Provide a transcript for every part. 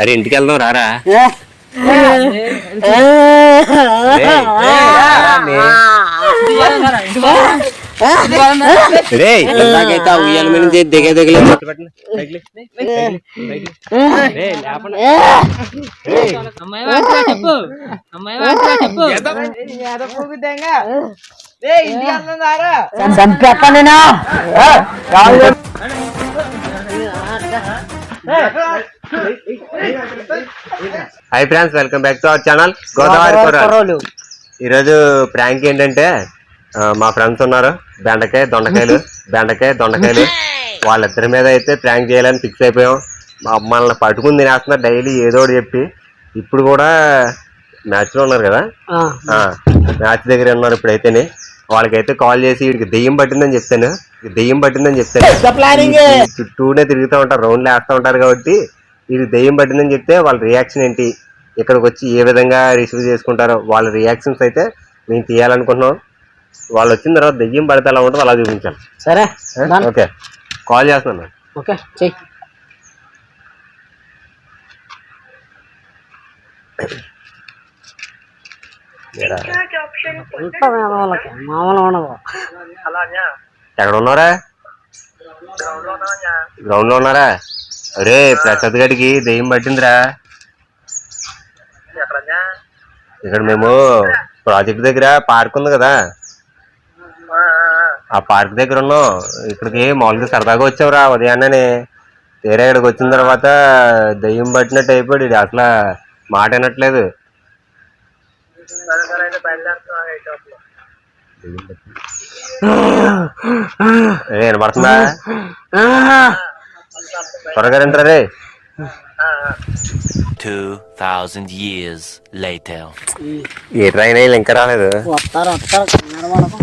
అరే ఇంటికి వెళ్దాం రారా రే ఉయ్యాల మీద నుంచి దిగే దిగలేదు hi friends welcome back to our channel Godavari ఈరోజు ప్రాంక్ ఏంటంటే మా ఫ్రెండ్స్ ఉన్నారు బెండకాయ దొండకాయలు బెండకాయ దొండకాయలు. వాళ్ళిద్దరి మీద అయితే ప్రాంక్ చేయాలని ఫిక్స్ అయిపోయాం. మా మనల్ని పట్టుకుని తినేస్తున్నారు డైలీ ఏదో ఒకటి చెప్పి. ఇప్పుడు కూడా మ్యాచ్లో ఉన్నారు కదా? మ్యాచ్ దగ్గర ఉన్నారు ఇప్పుడైతేనే. వాళ్ళకైతే కాల్ చేసి వీడికి దెయ్యం పట్టిందని చెప్తాను. దెయ్యం పట్టిందని చెప్తాను. చుట్టూనే తిరుగుతూ ఉంటారు రౌండ్లు వేస్తూ ఉంటారు కాబట్టి వీడికి దెయ్యం పట్టిందని చెప్తే వాళ్ళ రియాక్షన్ ఏంటి? ఇక్కడికి వచ్చి ఏ విధంగా రిసీవ్ చేసుకుంటారో వాళ్ళ రియాక్షన్స్ అయితే మేము తీయాలనుకుంటున్నాం. వాళ్ళు వచ్చిన తర్వాత దెయ్యం పడితే ఎలా ఉంటుందో అలా చూపించాలి. సరే ఓకే. కాల్ చేస్తున్నాను ఓకే చెయ్యి ఎక్కడ ఉన్నారా గ్రౌండ్లో ఉన్నారా? అరే ప్రసాద్ గడికి దెయ్యం పట్టిందిరా. ఇక్కడ మేము ప్రాజెక్ట్ దగ్గర పార్క్ ఉంది కదా. ఆ పార్క్ దగ్గర ఉన్నాం. ఇక్కడికి మామూలుగా సరదాగా వచ్చావురా ఉదయాన్నే. తీరా ఇక్కడికి వచ్చిన తర్వాత దెయ్యం పట్టినట్టు అయిపోయాడు. అసలు మాట వినట్లేదు. వినపడుతుందా? త్వరగా రండి రే 2,000 years later. ఏ ట్రైన్ అయినా ఇంకా రాలేదు. వస్తారు వస్తారు కన్నడ వాళ్ళకు.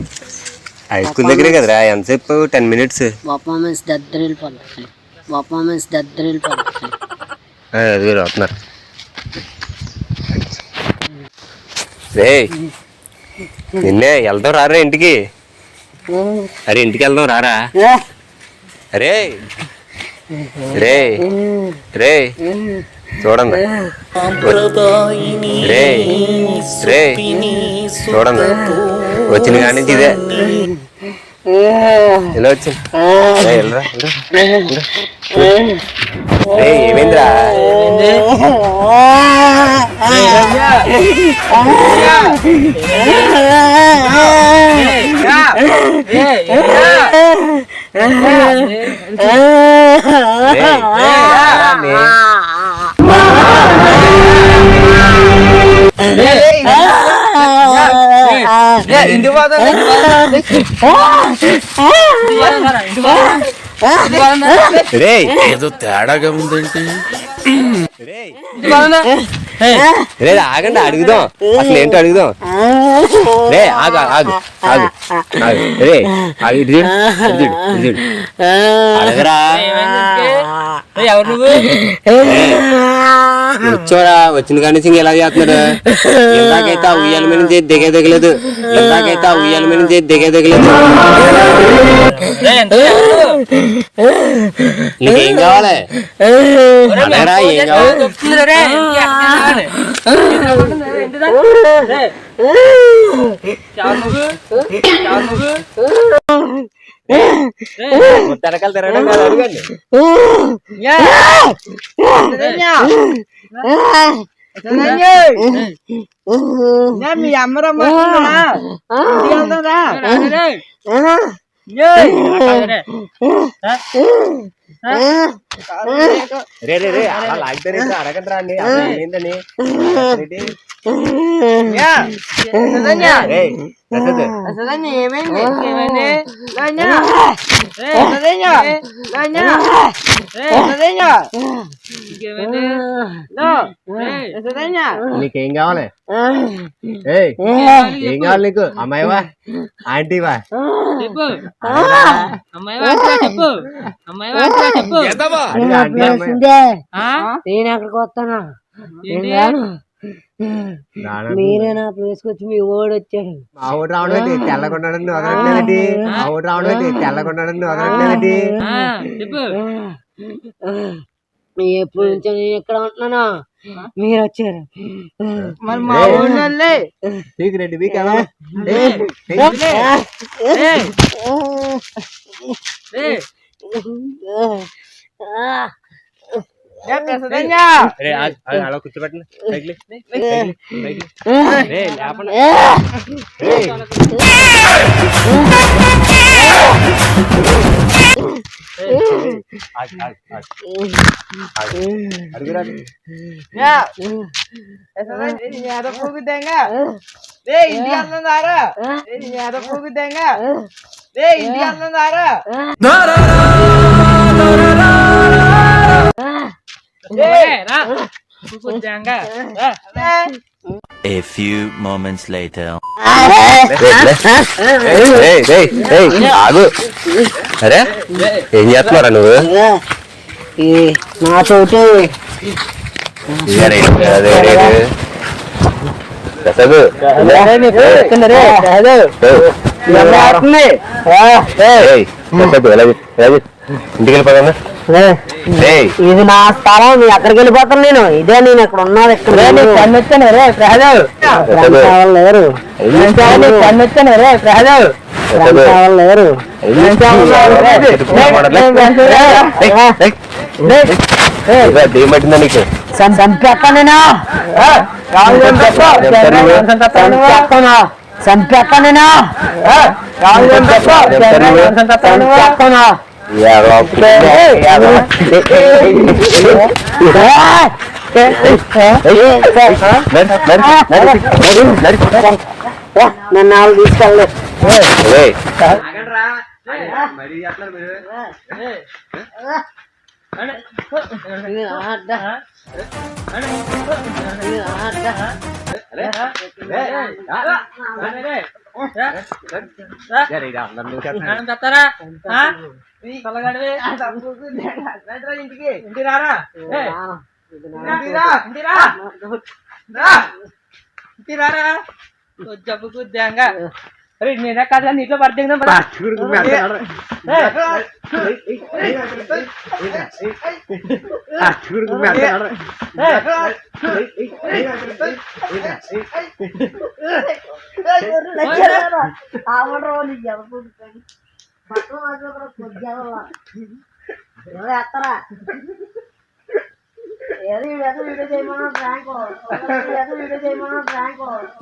హై స్కూల్ దగ్గరే కదరా ఎంతసేపు? టెన్ మినిట్స్ పర్ఫార్మెన్స్ దద్దరిల్లు పడుతుంది పర్ఫార్మెన్స్ దద్దరిల్లు పడుతుంది అది వస్తున్నారు. రే నిన్నే వెళ్దాం రారా ఇంటికి? అరే ఇంటికి వెళ్దాం రారా? అరే రే రే చూడండి. రే రే చూడండి. వచ్చిన కాడి నుంచి ఇదే. ఇలా వచ్చింది? రే, ఏమైందిరా? రే, రా. రే ఏదో తేడాగా ఉందేంటి రే ఆగండి అడుగుదాం. అసలు ఏంటో అడుగుదాం. రే ఆగు ఆగు ఆగు ఆగు రే ఆగు ఇటు చూడు ఇటు చూడు ఇటు చూడు. అడగరా. ఎవరు నువ్వు? వచ్చారా వచ్చిన నుంచి ఇంకా ఎలా చేస్తున్నాడు? ఇందాకైతే ఆ ఉయ్యాల మీద నుంచి దిగే దిగలేదు. ఇందాకైతే ఆ ఉయ్యాల మీద నుంచి దిగే దిగలేదు. నీకేం కావాలి? అడగరా ఏం కావాలి? తిరగడం కాదు అడగండి. మీ అమ్మరమ్మ రే రే రే అలా లాగుతారేంటి అడగండి రండి ఏంటని ఏమైంది నీకేం కావాలి ఏయ్, ఏం కావాలి నీకు అమ్మాయివా ఆంటీవా చెప్పు అమ్మాయి వాటిగా చెప్పు అమ్మాయి వాటిగా చెప్పు అడిగి ఆంటీ అమ్మాయి. ఆ? నేను అక్కడికి వస్తానా? మీరే నా ప్లేస్ వచ్చి మీ ఓడి వచ్చాడు మా ఊడు రావడం ఏంటి? తెల్లగొండని వదలట్లేదండి మా ఊడు రావడం ఏంటి? తెల్లగొండని వదలట్లేదండి ఆ, చెప్పు. ఎప్పుడు నుంచో నేను ఎక్కడ ఉంటున్నాను? మీరు వచ్చారు మరి మా ఊళ్ళోనే రెడ్డి వీక్ ఎలా ఏయ్, ఏ. ಕೂಗಿದ್ದಂಗ ಏ ಇಲ್ಲಿ ಅನ್ನೊಂದಾರ ಯಾರ ಕೂಗಿದ್ದಂಗ ಏ ಇಲ್ಲಿ ಅನ್ನೊಂದಾರ A few moments later. ఆగు అరే ఏం చేస్తున్నారా నువ్వు నా చోటు ఇంటికి వెళ్ళిపోదా ఇది నా స్థలం నేను ఎక్కడికి వెళ్ళిపోతాను నేను. ఇదే నేను ఇక్కడ ఉన్నది ఇక్కడ. రే ప్రసాద్, లేరు. రే లేరు. ఏమంటుందా నీకు? చంపేస్తా నేను. చంపేస్తాను. చంపేస్తా నేను. చంపేస్తాను. నన్ను వాళ్ళు తీసుకెళ్ళలేదు మనం చెప్తారా ఆ? తలగడవి ఇంటికి ఇంటి రారా ఏయ్, ఇంటికి రా. ఇంటి రా రా. ఇంటి రారా జబ్బు కుద్దాంగా అరే నేనే కాదు నీటిలో పడితే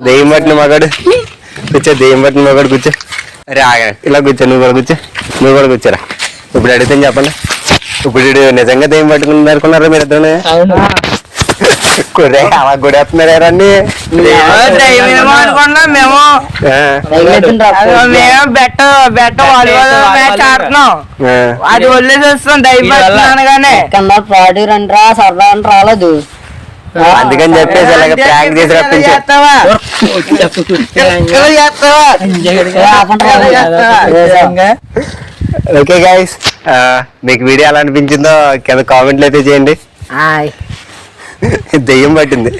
దెయ్యం పట్టిన మగాడు. కూర్చో దెయ్యం పట్టిన మగాడు కూర్చో. అరే ఆగా ఇలా కూర్చో నువ్వు కూడా కూర్చో. నువ్వు కూడా కూర్చోరా. ఇప్పుడు అడిగితే చెప్పండి ఇప్పుడు నిజంగా దెయ్యం పట్టుకుని అనుకున్నారా మీరు ఇద్దరు? కుర్రే అలా అనుకున్నాం మేము బెట్ట బెట్ట వాలీబాల్ మ్యాచ్ ఆడుతున్నాం. అది వదిలేసి వస్తాం దైవం అనగానే. కింద పాడి రండి రా సరదా అని రాలేదు. అందుకని చెప్పేసి అలాగ ప్రాంక్ చేసి రప్పించు చేస్తావా? ఇలా చేస్తావా? ఇలా చేస్తావా? ఓకే గాయస్ మీకు వీడియో ఎలా అనిపించిందో కింద కామెంట్లు అయితే చేయండి. ദൈവം പാട്ടിന്റെ